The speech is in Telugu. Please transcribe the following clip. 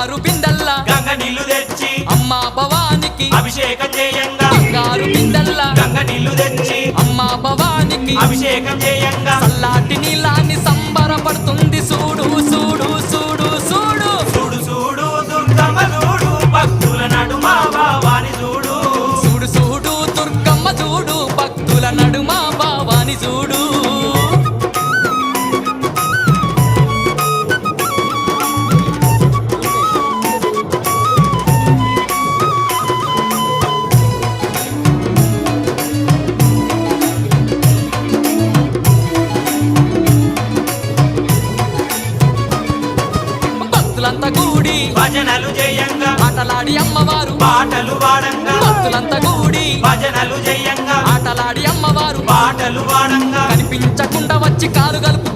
బంగారు బిందెల్లా. గంగ నీళ్ళు తెచ్చి అమ్మ భవానికి అభిషేకం చేయంగా. బంగారు బిందెల్లా. గంగ నీళ్ళు తెచ్చి అమ్మ భవానికి అభిషేకం చేయంగా. చల్లాటి నీలాన్ని సంబరపడుతుంది. చూడు చూడు చూడు చూడు చూడు చూడు దుర్గమ్మ చూడు భక్తుల నడుమ భావాని చూడు చూడు చూడు దుర్గమ్మ చూడు భక్తుల నడుమ భావాని చూడు భక్తులంతా కూడి భజనలు చేయంగా ఆటలాడి అమ్మవారు. పాటలు పాడంగా భక్తులంతా కూడి భజనలు చేయంగా ఆటలాడి అమ్మవారు. పాటలు పాడంగా కనిపించకుండా వచ్చి కాలు కలుపుతుంది